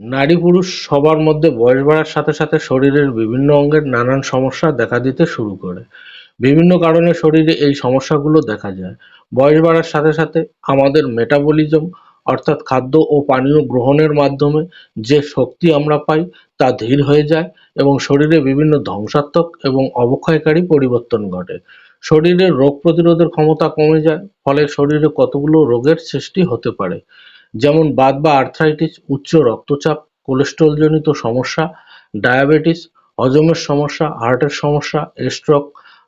নারী পুরুষ সবার মধ্যে বয়স বাড়ার সাথে সাথে শরীরের বিভিন্ন অঙ্গের নানান সমস্যা দেখা দিতে শুরু করে। বিভিন্ন কারণে শরীরে এই সমস্যাগুলো দেখা যায়। বয়স বাড়ার সাথে সাথে আমাদের মেটাবলিজম অর্থাৎ খাদ্য ও পানীয় গ্রহণের মাধ্যমে যে শক্তি আমরা পাই তা ধীর হয়ে যায় এবং শরীরে বিভিন্ন ধ্বংসাত্মক এবং অবক্ষয়কারী পরিবর্তন ঘটে। শরীরের রোগ প্রতিরোধের ক্ষমতা কমে যায়, ফলে শরীরে কতগুলো রোগের সৃষ্টি হতে পারে। যেমন বাত বা আর্থ্রাইটিস উচ্চ রক্তচাপ কোলেস্টেরলজনিত সমস্যা ডায়াবেটিস হজমের সমস্যা হার্টের সমস্যা স্ট্রোক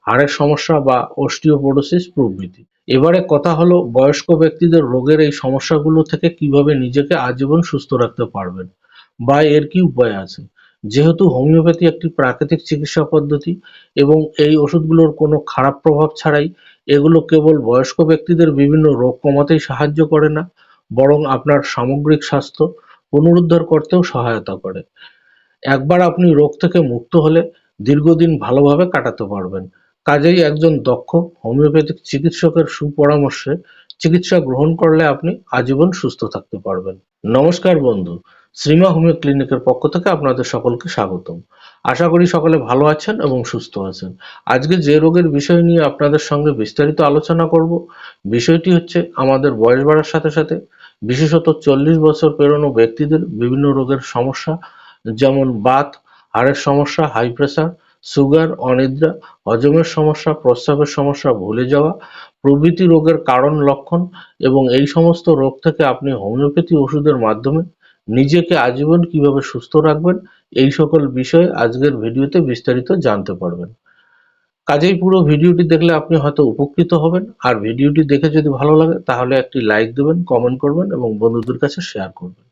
হাড়ের সমস্যা বা অস্টিওপোরোসিস প্রভৃতি। এবারে কথা হলো বয়স্ক ব্যক্তিদের রোগের এই সমস্যাগুলো থেকে কীভাবে নিজেকে আজীবন সুস্থ রাখতে পারবেন বা এর কি উপায় আছে। যেহেতু হোমিওপ্যাথি একটি প্রাকৃতিক চিকিৎসা পদ্ধতি এবং এই ওষুধগুলোর কোনো খারাপ প্রভাব ছাড়াই এগুলো কেবল বয়স্ক ব্যক্তিদের বিভিন্ন রোগ কমাতেই সাহায্য করে না বরং আপনার সামগ্রিক স্বাস্থ্য পুনরুদ্ধার করতেও সহায়তা করে। একবার আপনি রোগ থেকে মুক্ত হলে দীর্ঘদিন ভালোভাবে কাটাতে পারবেন। কাজেই একজন দক্ষ, হোমিওপ্যাথিক চিকিৎসকের সুপরামর্শে চিকিৎসা গ্রহণ করলে আপনি আজীবন সুস্থ থাকতে পারবেন। নমস্কার বন্ধু, শ্রীমা হোমিও ক্লিনিকের পক্ষ থেকে আপনাদের সকলকে স্বাগতম। আশা করি সকলে ভালো আছেন এবং সুস্থ আছেন। আজকে যে রোগের বিষয় নিয়ে আপনাদের সঙ্গে বিস্তারিত আলোচনা করব, বিষয়টি হচ্ছে আমাদের বয়স বাড়ার সাথে সাথে বিশেষত চল্লিশ বছর পেরোনো ব্যক্তিদের বিভিন্ন রোগের সমস্যা, যেমন বাত, হাড়ের সমস্যা হাই প্রেসার সুগার অনিদ্রা, হজমের সমস্যা, প্রস্রাবের সমস্যা, ভুলে যাওয়া, প্রভৃতি রোগের কারণ লক্ষণ এবং এই সমস্ত রোগ থেকে আপনি হোমিওপ্যাথি ওষুধের মাধ্যমে নিজেকে আজীবন কীভাবে সুস্থ রাখবেন, এই সকল বিষয়ে আজকের ভিডিওতে বিস্তারিত জানতে পারবেন। কাজেই পুরো ভিডিওটি দেখলে আপনি হয়তো উপকৃত হবেন। আর ভিডিওটি দেখে যদি ভালো লাগে, তাহলে একটি লাইক দেবেন কমেন্ট করবেন এবং বন্ধুদের কাছে শেয়ার করবেন।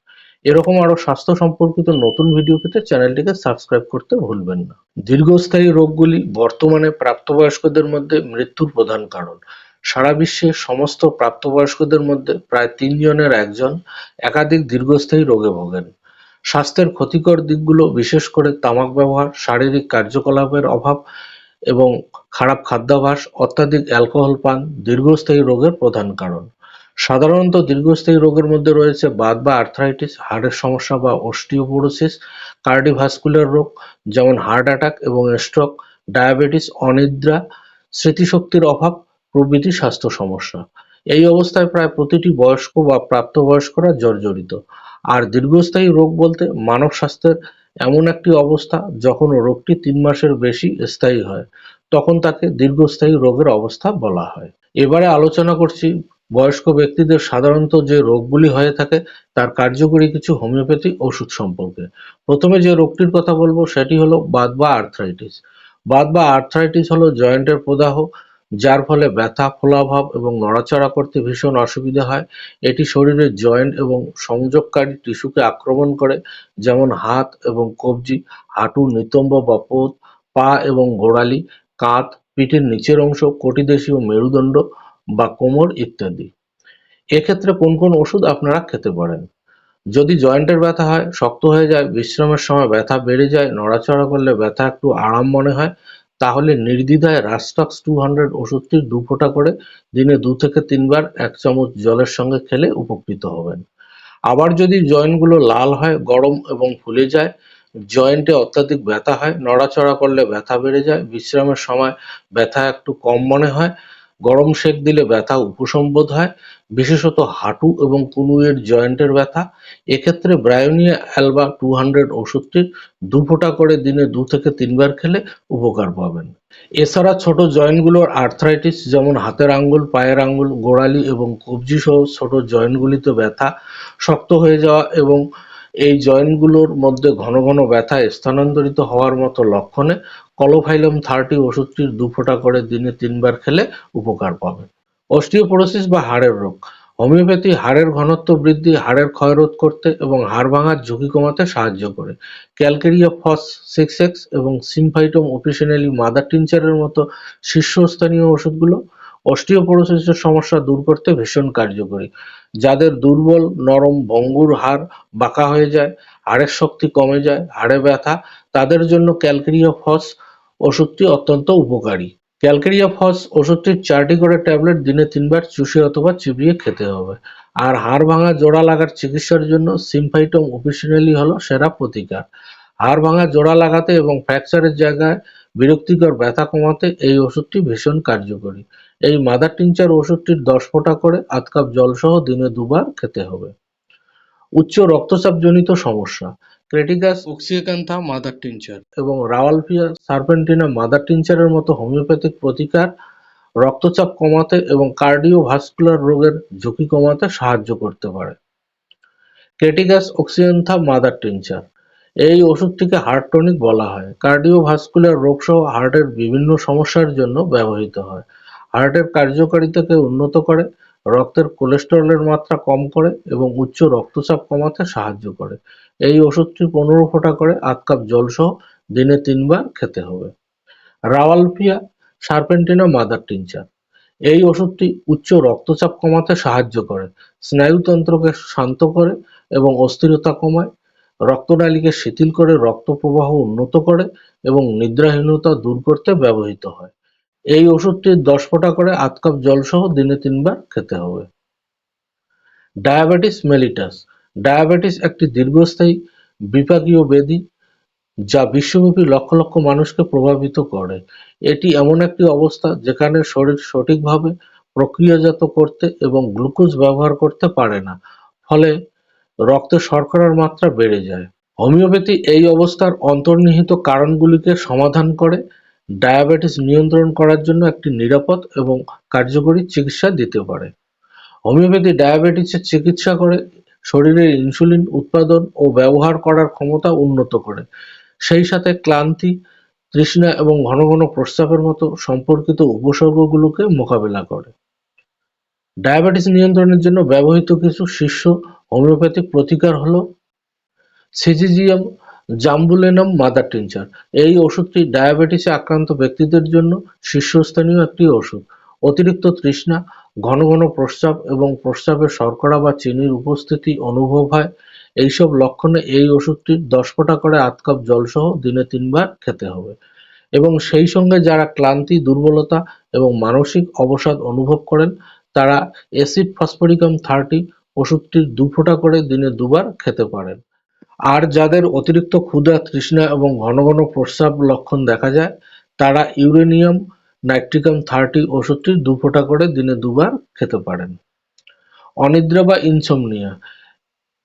এরকম আরও স্বাস্থ্য সম্পর্কিত নতুন ভিডিও পেতে চ্যানেলটিকে সাবস্ক্রাইব করতে ভুলবেন না। দীর্ঘস্থায়ী রোগগুলি বর্তমানে প্রাপ্তবয়স্কদের মধ্যে মৃত্যুর প্রধান কারণ। সারা বিশ্বে সমস্ত প্রাপ্তবয়স্কদের মধ্যে প্রায় তিনজনের একজন একাধিক দীর্ঘস্থায়ী রোগে ভোগেন। স্বাস্থ্যের ক্ষতিকর দিকগুলো বিশেষ করে তামাক ব্যবহার, শারীরিক কার্যকলাপের অভাব এবং খারাপ খাদ্যাভ্যাস অত্যাধিক অ্যালকোহল পান দীর্ঘস্থায়ী রোগের প্রধান কারণ। সাধারণত দীর্ঘস্থায়ী রোগের মধ্যে রয়েছে বাত বা আর্থ্রাইটিস হার্টের সমস্যা বা অস্টিওপোরোসিস কার্ডিভাস্কুলার রোগ, যেমন হার্ট অ্যাটাক এবং স্ট্রোক ডায়াবেটিস অনিদ্রা, স্মৃতিশক্তির অভাব, প্রভৃতি স্বাস্থ্য সমস্যা। এই অবস্থায় প্রায় প্রতিটি বয়স্ক বা প্রাপ্তবয়স্করা জর্জরিত। আর দীর্ঘস্থায়ী রোগ বলতে মানব স্বাস্থ্যের এমন একটি অবস্থা যখন রোগটি তিন মাসের বেশি স্থায়ী হয়, তখন তাকে দীর্ঘস্থায়ী রোগের অবস্থা বলা হয়। এবারে আলোচনা করছি, বয়স্ক ব্যক্তিদের সাধারণত যে রোগগুলি হয়ে থাকে, তার কার্যকরী কিছু হোমিওপ্যাথি ওষুধ সম্পর্কে। প্রথমে যে রোগটির কথা বলব, সেটি হলো বাত বা আর্থ্রাইটিস। বাত বা আর্থ্রাইটিস হলো জয়েন্টের প্রদাহ যার ফলে ব্যথা, ফোলাভাব এবং নড়াচড়া করতে ভীষণ অসুবিধা হয়। এটি শরীরের জয়েন্ট এবং সংযোগকারী টিস্যুকে আক্রমণ করে, যেমন হাত এবং কবজি, হাঁটু, নিতম্ব বা পা এবং গোড়ালি, কাঁধ, পিঠের নিচের অংশ, কটিদেশীয় মেরুদণ্ড বা কোমর ইত্যাদি। এক্ষেত্রে কোন কোন ওষুধ আপনারা খেতে পারেন? যদি জয়েন্টের ব্যথা হয়, শক্ত হয়ে যায়, বিশ্রামের সময় ব্যথা বেড়ে যায়, নড়াচড়া করলে ব্যথা একটু আরাম মনে হয় তাহলে নির্দ্বিধায় রাস্টক্স টু হান্ড্রেড ওষুধটি দু ফোঁটা করে দিনে দু থেকে তিনবার এক চামচ জলের সঙ্গে খেলে উপকৃত হবেন। আবার যদি জয়েন্টগুলো লাল হয়, গরম এবং ফুলে যায়, জয়েন্টে অত্যাধিক ব্যথা হয়, নড়াচড়া করলে ব্যথা বেড়ে যায়, বিশ্রামের সময় ব্যথা একটু কম মনে হয় গরম সেক দিলে ব্যথা উপশম বোধ হয়, বিশেষত হাঁটু এবং কনুইয়ের জয়েন্টের ব্যথা। এক্ষেত্রে ব্রায়োনিয়া অ্যালবা টু হান্ড্রেড ওষুধটির দু ফোঁটা করে দিনে দু থেকে তিনবার খেলে উপকার পাবেন। এছাড়া ছোট জয়েন্টগুলোর আর্থ্রাইটিস যেমন হাতের আঙ্গুল, পায়ের আঙ্গুল, গোড়ালি এবং কবজি সহ ছোট জয়েন্টগুলিতে ব্যথা শক্ত হয়ে যাওয়া এবং এই জয়েন্টগুলোর মধ্যে ঘন ঘন ব্যথা স্থানান্তরিত হওয়ার মতো লক্ষণে কলোফাইলাম থার্টি ওষুধটির দু ফোঁটা করে দিনে তিনবার খেলে উপকার পাবে। অস্টিওপোরোসিস বা হাড়ের রোগ। হোমিওপ্যাথি হাড়ের ঘনত্ব বৃদ্ধি, হাড়ের ক্ষয়রোধ করতে এবং হাড় ভাঙার ঝুঁকি কমাতে সাহায্য করে। ক্যালকেরিয়া ফস সিক্স এক্স এবং সিমফাইটম অফিসিনালি মাদার টিনচারের মতো শীর্ষস্থানীয় ওষুধগুলো অস্টিওপোরোসিসের সমস্যা দূর করতে ভীষণ কার্যকরী। যাদের দুর্বল, নরম ভঙ্গুর হাড় বাঁকা হয়ে যায়, হাড়ের শক্তি কমে যায়, হাড়ে ব্যথা, তাদের জন্য ক্যালকেরিয়া ফস ওষুধটি অত্যন্ত উপকারী। ক্যালকেরিয়া ফস ওষুধটির চারটি করে ট্যাবলেট দিনে তিনবার চুষে অথবা চিবিয়ে খেতে হবে। আর হাড় ভাঙা জোড়া লাগার চিকিৎসার জন্য সিমফাইটম অফিসিনালি হলো সেরা প্রতিকার। হাড় ভাঙা জোড়া লাগাতে এবং ফ্র্যাকচারের জায়গায় বিরক্তিকর ব্যথা কমাতে এই ওষুধটি ভীষণ কার্যকরী। এই মাদার টিনচার ওষুধটির দশ ফোঁটা করে আধ কাপ জলসহ দিনে দুবার খেতে হবে। উচ্চ রক্তচাপজনিত সমস্যা, ক্রেটিকাস অক্সিয়েকান্থা মাদার টিনচার এবং রাওয়ালফিয়া সার্পেন্টিনা মাদার টিনচারের মতো হোমিওপ্যাথিক প্রতিকার রক্তচাপ কমাতে এবং কার্ডিওভাস্কুলার রোগের ঝুঁকি কমাতে সাহায্য করতে পারে। ক্রেটিকাস অক্সিয়েন্থা মাদার টিনচার এই ওষুধটিকে হার্ট টনিক বলা হয়। কার্ডিওভাস্কুলার রোগসহ হার্টের বিভিন্ন সমস্যার জন্য ব্যবহৃত হয়। হার্টের কার্যকারিতাকে উন্নত করে, রক্তের কোলেস্টেরলের মাত্রা কম করে এবং উচ্চ রক্তচাপ কমাতে সাহায্য করে। এই ওষুধটি পনেরো ফোঁটা করে আধ কাপ জলসহ দিনে তিনবার খেতে হবে। Rauwolfia serpentina mother tincture. এই ওষুধটি উচ্চ রক্তচাপ কমাতে সাহায্য করে, স্নায়ুতন্ত্রকে শান্ত করে এবং অস্থিরতা কমায়, রক্তনালীকে শিথিল করে রক্ত প্রবাহ উন্নত করে এবং নিদ্রাহীনতা দূর করতে ব্যবহৃত হয়। এই ওষুধটি দশ ফোঁটা করে আধ কাপ জলসহ দিনে তিনবার খেতে হবে। Diabetes mellitus. ডায়াবেটিস একটি দীর্ঘস্থায়ী বিপাকীয় ব্যাধি যা বিশ্বব্যাপী লক্ষ লক্ষ মানুষকে প্রভাবিত করে। এটি এমন একটি অবস্থা যেখানে শরীর সঠিকভাবে প্রক্রিয়াজাত করতে এবং গ্লুকোজ ব্যবহার করতে পারে না, ফলে রক্তে শর্করার মাত্রা বেড়ে যায়। হোমিওপ্যাথি এই অবস্থার অন্তর্নিহিত কারণগুলিকে সমাধান করে ডায়াবেটিস নিয়ন্ত্রণ করার জন্য একটি নিরাপদ এবং কার্যকরী চিকিৎসা দিতে পারে। হোমিওপ্যাথি ডায়াবেটিসের চিকিৎসা করে শরীরের ইনসুলিন উৎপাদন ও ব্যবহার করার ক্ষমতা উন্নত করে। সেই সাথে ক্লান্তি, তৃষ্ণা এবং ঘন ঘন প্রস্রাবের মতো সম্পর্কিত উপসর্গগুলোকে মোকাবেলা করে। ডায়াবেটিস নিয়ন্ত্রণের জন্য ব্যবহৃত কিছু শীর্ষ হোমিওপ্যাথিক প্রতিকার হলো সিজিজিয়াম জাম্বুলেনাম মাদার টিনচার। এই ওষুধটি ডায়াবেটিসে আক্রান্ত ব্যক্তিদের জন্য শীর্ষস্থানীয় একটি ওষুধ। অতিরিক্ত তৃষ্ণা, ঘন ঘন প্রস্রাব এবং প্রস্রাবে শর্করা বা চিনির উপস্থিতি অনুভব হয়। এইসব লক্ষণে এই ওষুধটির দশ ফোঁটা করে আধ কাপ জলসহ দিনে তিনবার খেতে হবে। এবং সেই সঙ্গে যারা ক্লান্তি, দুর্বলতা এবং মানসিক অবসাদ অনুভব করেন, তারা অ্যাসিড ফসফরিকাম থার্টি ওষুধটির দু ফোঁটা করে দিনে দুবার খেতে পারেন। আর যাদের অতিরিক্ত ক্ষুধা, তৃষ্ণা এবং ঘন ঘন প্রস্রাব লক্ষণ দেখা যায়, তারা ইউরেনিয়াম নাইট্রিকাম থার্টি ওষুধটি দু ফোঁটা করে দিনে দুবার খেতে পারেন। অনিদ্রা বা insomnia.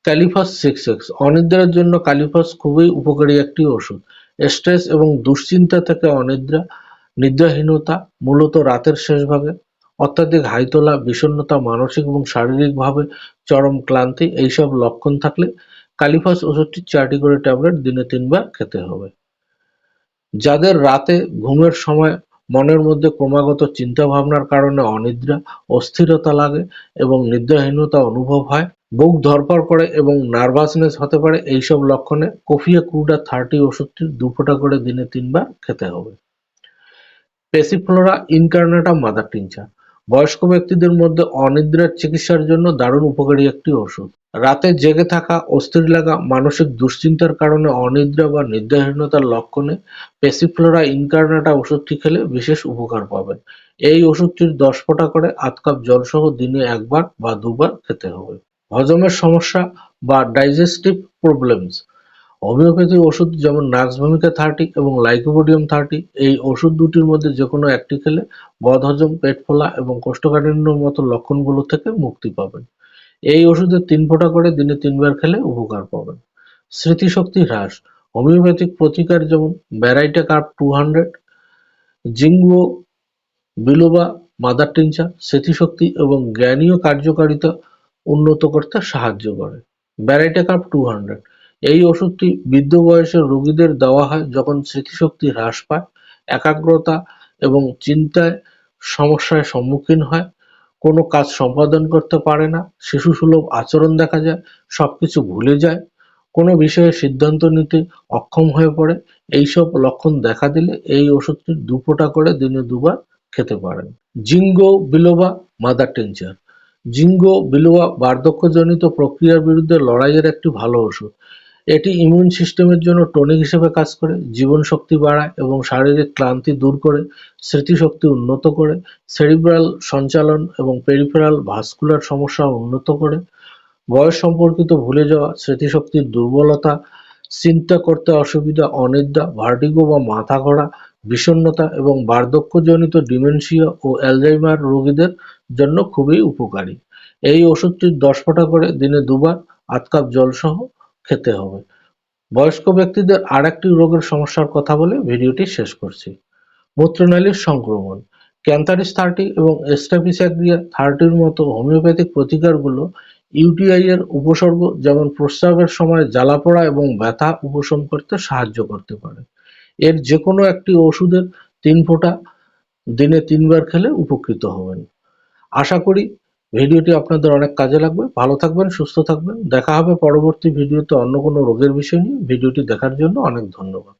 Kali phos six X. অনিদ্রার জন্য ক্যালিফাস খুবই উপকারী একটি ওষুধ। স্ট্রেস এবং দুশ্চিন্তা থেকে অনিদ্রা, নিদ্রাহীনতা মূলত রাতের শেষ ভাগে। অত্যাধিক হাই তোলা বিষণ্ণতা মানসিক এবং শারীরিকভাবে চরম ক্লান্তি, এইসব লক্ষণ থাকলে কালিফাস ওষুধটি চারটি করে ট্যাবলেট দিনে তিনবার খেতে হবে। যাদের রাতে ঘুমের সময় মনের মধ্যে ক্রমাগত চিন্তা ভাবনার কারণে অনিদ্রা, অস্থিরতা লাগে এবং নিদ্রাহীনতা অনুভব হয়, বুক ধরপড় করে এবং নার্ভাসনেস হতে পারে, এইসব লক্ষণে কফিয়া ক্রুডা থার্টি ওষুধটি দু ফোঁটা করে দিনে তিনবার খেতে হবে। পেসিফ্লোরা ইনকার্নেটা মাদার টিনচার বয়স্ক ব্যক্তিদের মধ্যে অনিদ্রার চিকিৎসার জন্য দারুণ উপকারী একটি ওষুধ। রাতে জেগে থাকা অস্থির লাগা মানসিক দুশ্চিন্তার কারণে অনিদ্রা বা নিদ্রাহীনতার লক্ষণে পেসিফ্লোরা ইনকার্নেটা ওষুধটি খেলে বিশেষ উপকার পাবেন। এই ওষুধটির দশ ফোঁটা করে আধ কাপ জলসহ দিনে একবার বা দুবার খেতে হবে। হজমের সমস্যা বা ডাইজেস্টিভ প্রবলেমস। হোমিওপ্যাথি ওষুধ যেমন নাক্সভূমিকা থার্টি এবং লাইকোপোডিয়াম থার্টি, এই ওষুধ দুটির মধ্যে যে কোনো একটি খেলে বদহজম, পেট ফোলা এবং কোষ্ঠকাঠিন্যর মতো লক্ষণগুলো থেকে মুক্তি পাবেন। এই ওষুধের তিন ফোঁটা করে দিনে তিনবার খেলে উপকার পাবেন। স্মৃতিশক্তি হ্রাস, হোমিওপ্যাথিক প্রতিকার যেমন baryta carb two hundred, ginkgo, biloba, mother tincture স্মৃতিশক্তি এবং জ্ঞানীয় কার্যকারিতা উন্নত করতে সাহায্য করে। ব্যারাইটা কার্প টু হান্ড্রেড, এই ওষুধটি বৃদ্ধ বয়সের রোগীদের দেওয়া হয় যখন স্মৃতিশক্তি হ্রাস পায়, একাগ্রতা এবং চিন্তায় সমস্যায় সম্মুখীন হয়। কোনো কাজ সম্পাদন করতে পারে না, শিশুসুলভ আচরণ দেখা যায়, সবকিছু ভুলে যায়, কোনো বিষয়ে সিদ্ধান্ত নিতে অক্ষম হয়ে পড়ে, এইসব লক্ষণ দেখা দিলে এই ওষুধটি দু ফোঁটা করে দিনে দুবার খেতে পারেন। জিঙ্গো বিলোবা মাদার টিনচার। জিঙ্গো বিলোবা বার্ধক্যজনিত প্রক্রিয়ার বিরুদ্ধে লড়াইয়ের একটি ভালো ওষুধ। এটি ইমিউন সিস্টেমের জন্য টনিক হিসেবে কাজ করে, জীবনশক্তি বাড়ায় এবং শারীরিক ক্লান্তি দূর করে, স্মৃতিশক্তি উন্নত করে সেরিব্রাল সঞ্চালন এবং পেরিফেরাল ভাস্কুলার সমস্যা উন্নত করে, বয়স সম্পর্কিত ভুলে যাওয়া, স্মৃতিশক্তির দুর্বলতা, চিন্তা করতে অসুবিধা, অনিদ্রা ভার্টিগো বা মাথা ঘোরা, বিষণ্ণতা এবং বার্ধক্যজনিত ডিমেনশিয়া ও অ্যালজাইমার রোগীদের জন্য খুবই উপকারী। এই ওষুধটি দশ ফোঁটা করে দিনে দুবার, আধ কাপ জলসহ খেতে হবে। বয়স্ক ব্যক্তিদের আর একটি রোগের সমস্যার কথা বলে ভিডিওটি শেষ করছি। মূত্রনালীর সংক্রমণ ক্যান্থারিস থার্টি এবং এস্টাফিস্যাগ্রিয়া থার্টির মতো হোমিওপ্যাথিক প্রতিকারগুলো ইউটিআই এর উপসর্গ যেমন প্রস্রাবের সময় জ্বালাপোড়া এবং ব্যথা উপশম করতে সাহায্য করতে পারে। এর যে কোনো একটি ওষুধের তিন ফোঁটা দিনে তিনবার খেলে উপকৃত হবেন। আশা করি ভিডিওটি আপনাদের অনেক কাজে লাগবে। ভালো থাকবেন, সুস্থ থাকবেন। দেখা হবে পরবর্তী ভিডিওতে অন্য কোনো রোগের বিষয় নিয়ে। ভিডিওটি দেখার জন্য অনেক ধন্যবাদ।